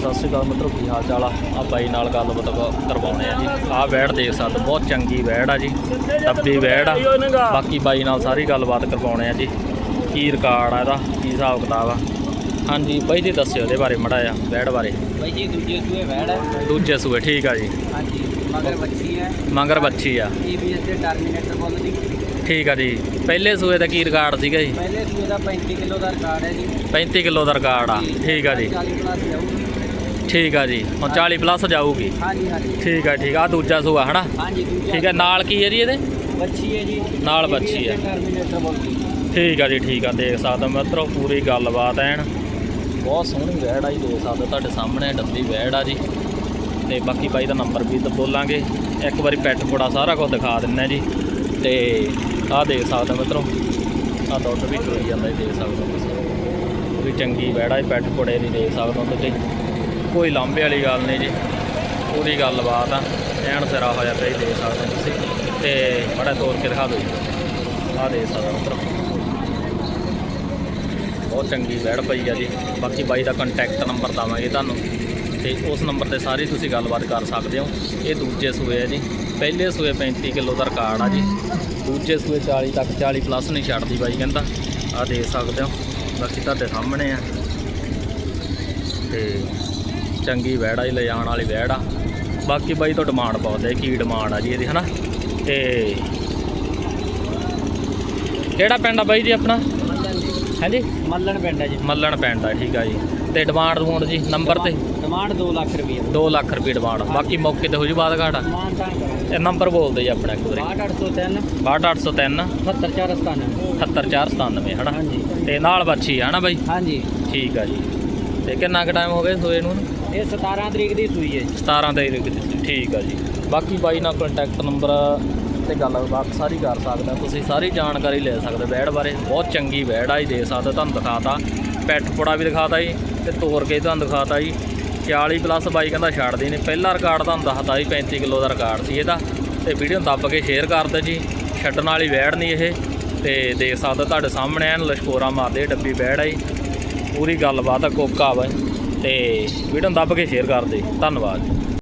ਸਤਿ ਸ਼੍ਰੀ ਅਕਾਲ ਮਿੱਤਰੋ ਕੀ ਹਾਲ ਚਾਲ ਆ? ਆ ਬਾਈ ਨਾਲ ਗੱਲਬਾਤ ਕ- ਕਰਵਾਉਣੇ ਆ ਜੀ। ਆਹ ਵੈੜ ਦੇਖ ਸਕਦੇ ਬਹੁਤ ਚੰਗੀ ਵੈੜ ਆ ਜੀ। ਡੱਬੀ ਵੈੜ ਆ। ਬਾਕੀ ਬਾਈ ਨਾਲ ਸਾਰੀ ਗੱਲਬਾਤ ਕਰਵਾਉਣੇ ਆ ਜੀ। ਕੀ ਰਿਕਾਰਡ ਆ ਇਹਦਾ ਕੀ ਹਿਸਾਬ ਕਿਤਾਬ ਆ? ਹਾਂਜੀ ਬਾਈ ਜੀ ਦੱਸਿਓ ਇਹਦੇ ਬਾਰੇ ਮੜਾ ਆ ਵੈੜ ਬਾਰੇ। ਬਾਈ ਜੀ ਦੂਜੇ ਸੂਏ ਵੈੜ ਹੈ ਦੂਜੇ ਸੂਏ ਠੀਕ ਆ ਜੀ। ਹਾਂਜੀ ਮਗਰ ਬੱਚੀ ਹੈ ਮੰਗਰ ਬੱਚੀ ਆ। ਈਬੀਐਸ ਦੇ ਟਰਮੀਨੇਟਰ ਬੋਲ ਜੀ। ਠੀਕ ਆ ਜੀ। ਪਹਿਲੇ ਸੂਏ ਦਾ ਕੀ ਰਿਕਾਰਡ ਸੀਗਾ ਜੀ? ਪਹਿਲੇ ਸੂਏ ਦਾ 35 ਕਿਲੋ ਦਾ ਰਿਕਾਰਡ ਹੈ ਜੀ। 35 ਕਿਲੋ ਦਾ ਰਿਕਾਰਡ ਆ। ਠੀਕ ਆ ਜੀ। 40 ਪਲੱਸ ਜਾਊਗੀ। ਠੀਕ ਆ ਜੀ। ਹੁਣ 40 ਪਲੱਸ ਜਾਊਗੀ। ਹਾਂਜੀ ਹਾਂਜੀ। ਠੀਕ ਆ ਠੀਕ ਆ। ਆਹ ਦੂਜਾ ਸੂਆ ਹਨਾ? ਹਾਂਜੀ ਦੂਜਾ ਠੀਕ ਆ। ਨਾਲ ਕੀ ਹੈ ਜੀ ਇਹਦੇ? ਬੱਚੀ ਹੈ ਜੀ। ਨਾਲ ਬੱਚੀ ਹੈ। ਟਰਮੀਨੇਟਰ ਠੀਕ ਆ ਜੀ ਠੀਕ ਆ। ਦੇਖ ਸਕਦੇ ਹੋ ਮਿੱਤਰੋ ਪੂਰੀ ਗੱਲਬਾਤ ਐਨ। ਬਹੁਤ ਸੋਹਣੀ ਵੈੜ ਆ ਜੀ ਦੇਖ ਸਕਦੇ ਹੋ। ਤੁਹਾਡੇ ਸਾਹਮਣੇ ਡੱਬੀ ਵੈੜ ਆ ਜੀ। ਤੇ ਬਾਕੀ ਬਾਈ ਦਾ ਨੰਬਰ ਵੀ ਤਾਂ ਬੋਲਾਂਗੇ ਇੱਕ ਵਾਰੀ ਪੈਟ ਫੋੜਾ ਸਾਰਾ ਕੁਝ ਦਿਖਾ ਦਿੰਨੇ ਜੀ। ਤੇ ਆਹ ਦੇਖ ਸਕਦੇ ਹੋ ਮਿੱਤਰੋ। ਆਹ ਦੁੱਧ ਵੀ ਚੋਈ ਜਾਂਦਾ ਜੀ ਦੇਖ ਸਕਦੇ ਹੋ ਤੁਸੀਂ। ਪੂਰੀ ਚੰਗੀ ਵੈੜ ਆ ਜੀ ਪੈਟ ਫੋੜੇ ਦੀ ਦੇਖ ਸਕਦੇ ਹੋ ਤੁਸੀਂ। ਕੋਈ ਲਾਂਭੇ ਵਾਲੀ ਗੱਲ ਨਹੀਂ ਜੀ। ਪੂਰੀ ਗੱਲਬਾਤ ਆ। ਐਨ ਸਿਰਾ ਹੋਇਆ ਪਿਆ ਜੀ, ਦੇਖ ਸਕਦੇ ਤੁਸੀਂ। ਤੇ ਬੜਾ ਤੋਰ ਕੇ ਦਿਖਾ ਦਿਓ ਜੀ। ਆਹ ਦੇਖ ਸਕਦੇ ਹੋ ਮਿੱਤਰੋ ਬਹੁਤ ਚੰਗੀ ਵੈੜ ਪਈ ਆ ਜੀ। ਬਾਕੀ ਬਾਈ ਦਾ ਕੰਟੈਕਟ ਨੰਬਰ ਦਵਾਂਗੇ ਤੁਹਾਨੂੰ। ਤੇ ਉਸ ਨੰਬਰ ਤੇ ਸਾਰੀ ਤੁਸੀਂ ਗੱਲਬਾਤ ਕਰ ਸਕਦੇ ਹੋ। ਇਹ ਦੂਜੇ ਸੂਏ ਆ ਜੀ। ਪਹਿਲੇ ਸੂਏ 35 ਕਿਲੋ ਦਾ ਰਿਕਾਰਡ ਆ ਜੀ। ਦੂਜੇ ਸੂਏ 40 ਤੱਕ 40 ਪਲੱਸ ਨਹੀਂ ਛੱਡਦੀ ਬਾਈ ਕਹਿੰਦਾ। ਆ ਦੇਖ ਸਕਦੇ ਹੋ। ਬਾਕੀ ਤੁਹਾਡੇ ਸਾਹਮਣੇ ਆ। ਤੇ ਚੰਗੀ ਵੈੜ ਆ ਜੀ ਲੈ ਜਾਣ ਵਾਲੀ ਵੈੜ ਆ। ਬਾਕੀ ਬਾਈ ਤੋਂ ਡਿਮਾਂਡ ਬਹੁਤ ਹੈ ਕੀ ਡਿਮਾਂਡ ਆ ਜੀ ਇਹਦੀ ਹਨਾ? ਤੇ ਕਿਹੜਾ ਪਿੰਡ ਆ ਬਾਈ ਜੀ ਆਪਣਾ? ਹਾਂਜੀ ਮੱਲਣ ਪਿੰਡ ਹੈ ਜੀ। ਮੱਲਣ ਪਿੰਡ ਆ ਠੀਕ ਆ ਜੀ। ਤੇ ਡਿਮਾਂਡ ਡਿਮਾਂਡ ਜੀ ਨੰਬਰ ਤੇ? ਡਿਮਾਂਡ 2 ਲੱਖ ਰੁਪਏ 2 ਲੱਖ ਰੁਪਏ ਡਿਮਾਂਡ ਬਾਕੀ ਮੌਕੇ ਤੇ ਹੋ ਜੀ ਬਾਦ ਘਾਟ ਇਹ ਨੰਬਰ ਬੋਲਦੇ ਜੀ ਆਪਣਾ ਇੱਕ ਵਾਰੀ। 6803 62803 77497 78497 ਹਨਾ? ਹਾਂਜੀ। ਤੇ ਨਾਲ ਬੱਚੀ ਹਨਾ ਬਾਈ? ਹਾਂਜੀ। ਠੀਕ ਆ ਜੀ। ਤੇ ਕਿੰਨਾ ਕੁ ਟਾਈਮ ਹੋ ਗਿਆ ਸੋਏ ਨੂੰ? ਇਹ 17 ਤਰੀਕ ਦੀ ਸੂਈ ਹੈ ਜੀ। 17 ਤਰੀਕ ਦੀ ਠੀਕ ਆ ਜੀ। ਬਾਕੀ ਬਾਈ ਨਾਲ ਕੰਟੈਕਟ ਨੰਬਰ ਤੇ ਗੱਲਬਾਤ ਸਾਰੀ ਕਰ ਸਕਦੇ ਹੋ ਤੁਸੀਂ ਸਾਰੀ ਜਾਣਕਾਰੀ ਲੈ ਸਕਦੇ ਹੋ ਬਾਰੇ। ਬਹੁਤ ਚੰਗੀ ਵੈੜ ਆ ਜੀ ਦੇ ਸਕਦੇ ਹੋ, ਤੁਹਾਨੂੰ ਦਿਖਾਤਾ। ਪੈਟ ਪੁੜਾ ਵੀ ਦਿਖਾਤਾ ਜੀ ਤੇ ਤੋਰ ਕੇ ਤੁਹਾਨੂੰ ਦਿਖਾਤਾ ਜੀ। 40 ਪਲੱਸ ਬਾਈ ਕਹਿੰਦਾ ਛੱਡਦੇ ਨੇ। ਪਹਿਲਾ ਰਿਕਾਰਡ ਤੁਹਾਨੂੰ ਦੱਸਤਾ ਜੀ 35 ਕਿਲੋ ਦਾ ਰਿਕਾਰਡ ਸੀ ਇਹਦਾ। ਤੇ ਵੀਡੀਓ ਦੱਬ ਕੇ ਸ਼ੇਅਰ ਕਰ ਦਿਓ ਜੀ। ਛੱਡਣ ਵਾਲੀ ਵੈੜ ਨਹੀਂ ਇਹ। ਤੇ ਦੇਖ ਸਕਦੇ ਤੁਹਾਡੇ ਸਾਹਮਣੇ ਐਨ ਲਸ਼ਕੋਰਾ ਮਾਰਦੇ ਡੱਬੀ ਵੈੜ ਆ ਜੀ। ਪੂਰੀ ਗੱਲਬਾਤ ਆ ਕੋਕਾ ਵਾ ਤੇ ਵੀਡੀਓ ਨੂੰ ਦੱਬ ਕੇ ਸ਼ੇਅਰ ਕਰ ਦੇ। ਧੰਨਵਾਦ।